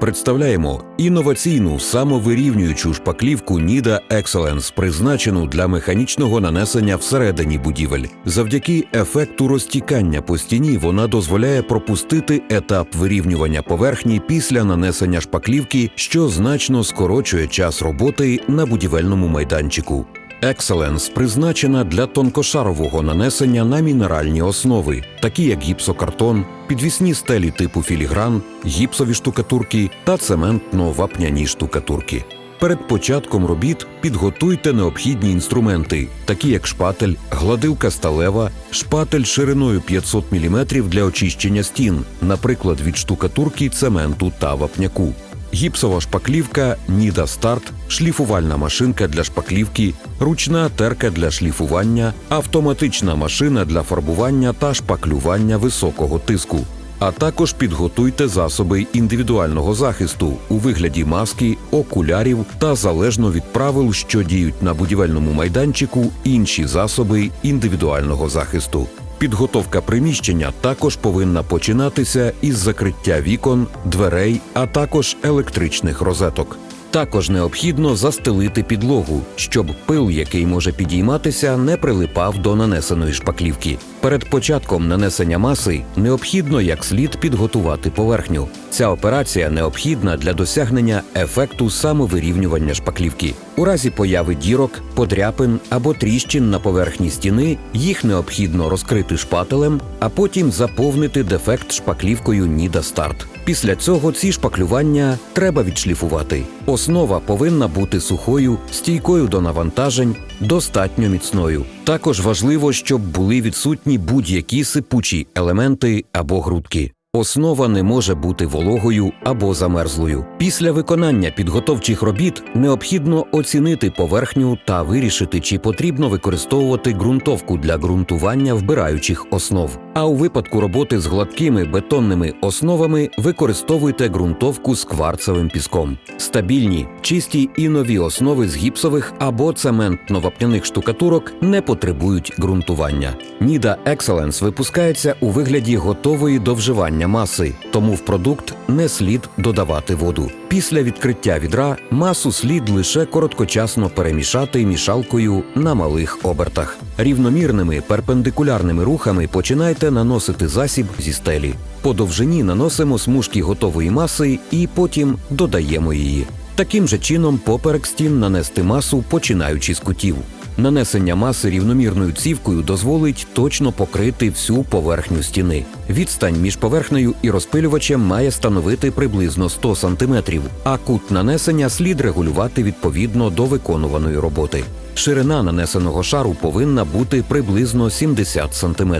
Представляємо інноваційну самовирівнюючу шпаклівку Nida Excellence, призначену для механічного нанесення всередині будівель. Завдяки ефекту розтікання по стіні вона дозволяє пропустити етап вирівнювання поверхні після нанесення шпаклівки, що значно скорочує час роботи на будівельному майданчику. Excellence призначена для тонкошарового нанесення на мінеральні основи, такі як гіпсокартон, підвісні стелі типу філігран, гіпсові штукатурки та цементно-вапняні штукатурки. Перед початком робіт підготуйте необхідні інструменти, такі як шпатель, гладилка сталева, шпатель шириною 500 мм для очищення стін, наприклад, від штукатурки, цементу та вапняку гіпсова шпаклівка Ніда Старт, шліфувальна машинка для шпаклівки, ручна терка для шліфування, автоматична машина для фарбування та шпаклювання високого тиску. А також підготуйте засоби індивідуального захисту у вигляді маски, окулярів та залежно від правил, що діють на будівельному майданчику, інші засоби індивідуального захисту. Підготовка приміщення також повинна починатися із закриття вікон, дверей, а також електричних розеток. Також необхідно застелити підлогу, щоб пил, який може підійматися, не прилипав до нанесеної шпаклівки. Перед початком нанесення маси необхідно як слід підготувати поверхню. Ця операція необхідна для досягнення ефекту самовирівнювання шпаклівки. У разі появи дірок, подряпин або тріщин на поверхні стіни їх необхідно розкрити шпателем, а потім заповнити дефект шпаклівкою Ніда Старт. Після цього ці шпаклювання треба відшліфувати. Основа повинна бути сухою, стійкою до навантажень, достатньо міцною. Також важливо, щоб були відсутні будь-які сипучі елементи або грудки. Основа не може бути вологою або замерзлою. Після виконання підготовчих робіт необхідно оцінити поверхню та вирішити, чи потрібно використовувати ґрунтовку для ґрунтування вбираючих основ. А у випадку роботи з гладкими бетонними основами використовуйте ґрунтовку з кварцевим піском. Стабільні, чисті і нові основи з гіпсових або цементно-вапняних штукатурок не потребують ґрунтування. Ніда Excellence випускається у вигляді готової до вживання маси, тому в продукт не слід додавати воду. Після відкриття відра масу слід лише короткочасно перемішати мішалкою на малих обертах. Рівномірними перпендикулярними рухами починайте наносити засіб зі стелі. По довжині наносимо смужки готової маси і потім додаємо її. Таким же чином, поперек стін нанести масу, починаючи з кутів. Нанесення маси рівномірною цівкою дозволить точно покрити всю поверхню стіни. Відстань між поверхнею і розпилювачем має становити приблизно 100 см, а кут нанесення слід регулювати відповідно до виконуваної роботи. Ширина нанесеного шару повинна бути приблизно 70 см.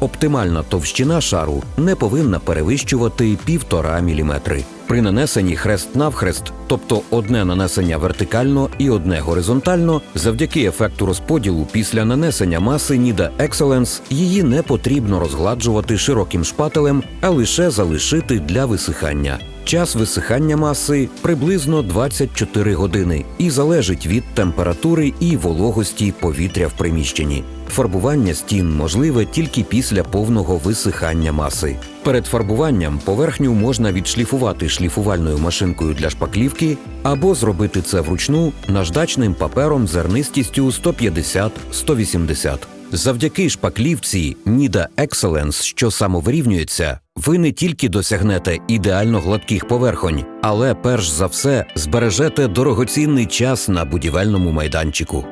Оптимальна товщина шару не повинна перевищувати 1,5 мм. При нанесенні хрест навхрест, тобто одне нанесення вертикально і одне горизонтально, завдяки ефекту розподілу після нанесення маси Ніда Excellence її не потрібно розгладжувати широким шпателем, а лише залишити для висихання. Час висихання маси приблизно 24 години і залежить від температури і вологості повітря в приміщенні. Фарбування стін можливе тільки після повного висихання маси. Перед фарбуванням поверхню можна відшліфувати шліфувальною машинкою для шпаклівки або зробити це вручну наждачним папером зернистістю 150-180. Завдяки шпаклівці Ніда Excellence, що самовирівнюється, ви не тільки досягнете ідеально гладких поверхонь, але перш за все збережете дорогоцінний час на будівельному майданчику.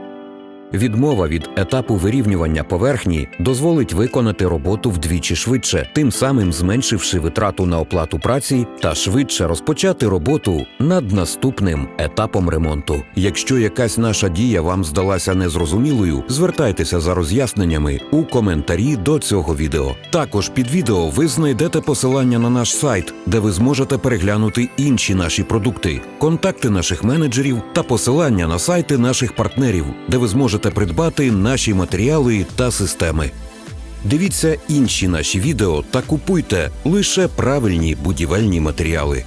Відмова від етапу вирівнювання поверхні дозволить виконати роботу вдвічі швидше, тим самим зменшивши витрату на оплату праці та швидше розпочати роботу над наступним етапом ремонту. Якщо якась наша дія вам здалася незрозумілою, звертайтеся за роз'ясненнями у коментарі до цього відео. Також під відео ви знайдете посилання на наш сайт, де ви зможете переглянути інші наші продукти, контакти наших менеджерів та посилання на сайти наших партнерів, де ви зможете придбати наші матеріали та системи. Дивіться інші наші відео та купуйте лише правильні будівельні матеріали.